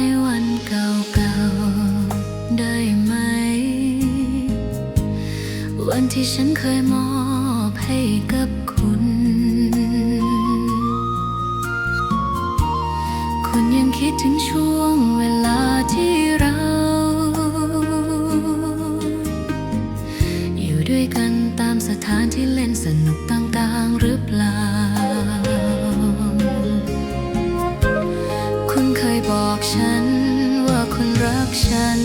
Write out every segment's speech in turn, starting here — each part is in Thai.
ในวันเก่าๆ ได้ไหม วันที่ฉันเคยมอบให้กับคุณ คุณยังคิดถึงช่วงเวลาที่เรา อยู่ด้วยกันตามสถานที่เล่นสนุกต่างๆหรือเปล่า คุณรักฉัน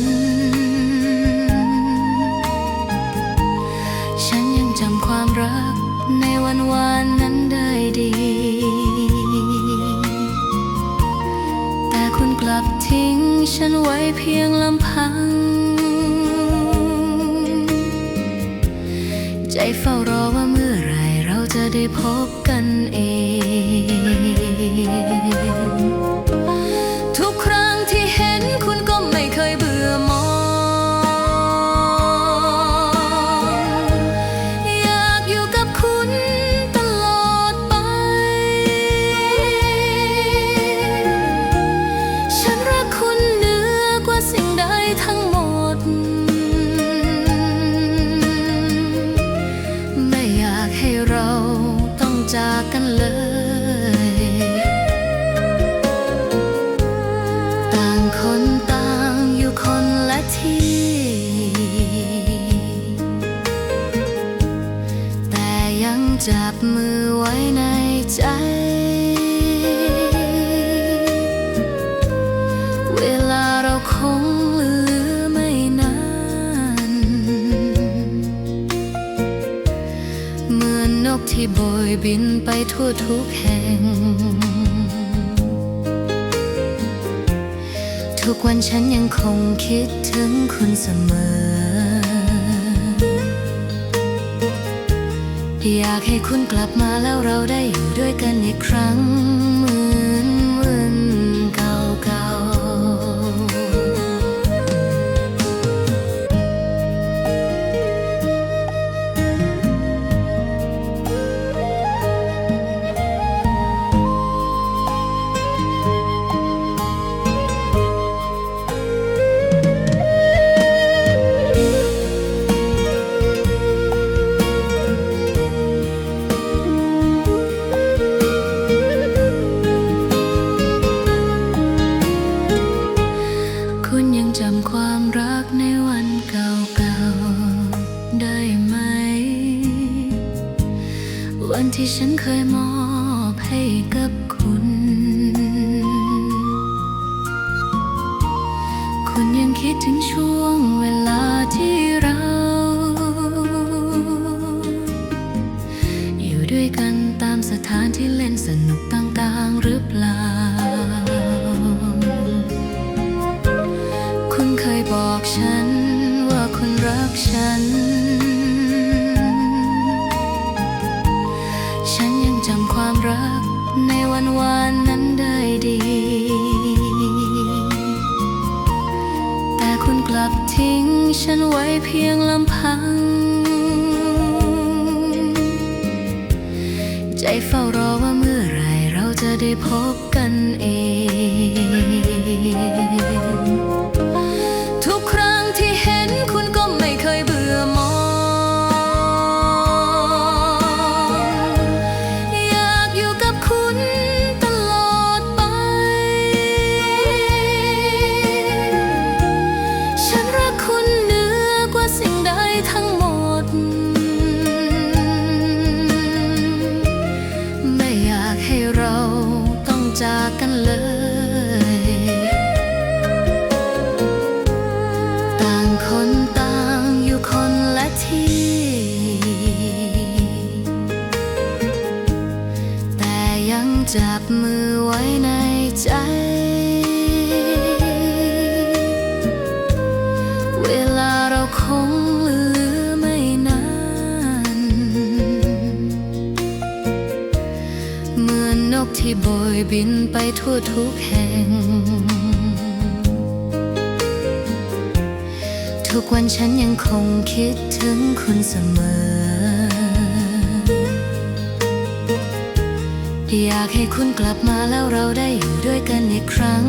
ฉันยังจำความรักในวันวานนั้นได้ดี แต่คุณกลับทิ้งฉันไว้เพียงลำพัง ใจเฝ้ารอว่าเมื่อไรเราจะได้พบกันเอง ยังจับมือไว้ในใจ เวลาเราคงเหลือไม่นาน เหมือนนกที่โบยบินไปทั่วทุกแห่ง ทุกวันฉันยังคงคิดถึงคุณเสมอ อยากให้คุณกลับมาแล้วเราได้อยู่ด้วยกันอีกครั้ง ฉันเคยมอบให้กับคุณ คุณยังคิดถึงช่วงเวลาที่เรา อยู่ด้วยกันตามสถานที่เล่นสนุกต่างๆหรือเปล่า คุณเคยบอกฉันว่าคุณรักฉันฉัน ความรักในวันวานนั้นได้ดี แต่คุณกลับทิ้งฉันไว้เพียงลำพัง ใจเฝ้ารอว่าเมื่อไรเราจะได้พบกันเอง จากกันเลย ต่างคนต่างอยู่คนละที่ แต่ยังจับมือไว้ในใจ เวลาเราคงลืม ที่โบยบินไปทั่วทุกแห่ง ทุกวันฉันยังคงคิดถึงคุณเสมอ อยากให้คุณกลับมาแล้วเราได้อยู่ด้วยกันอีกครั้ง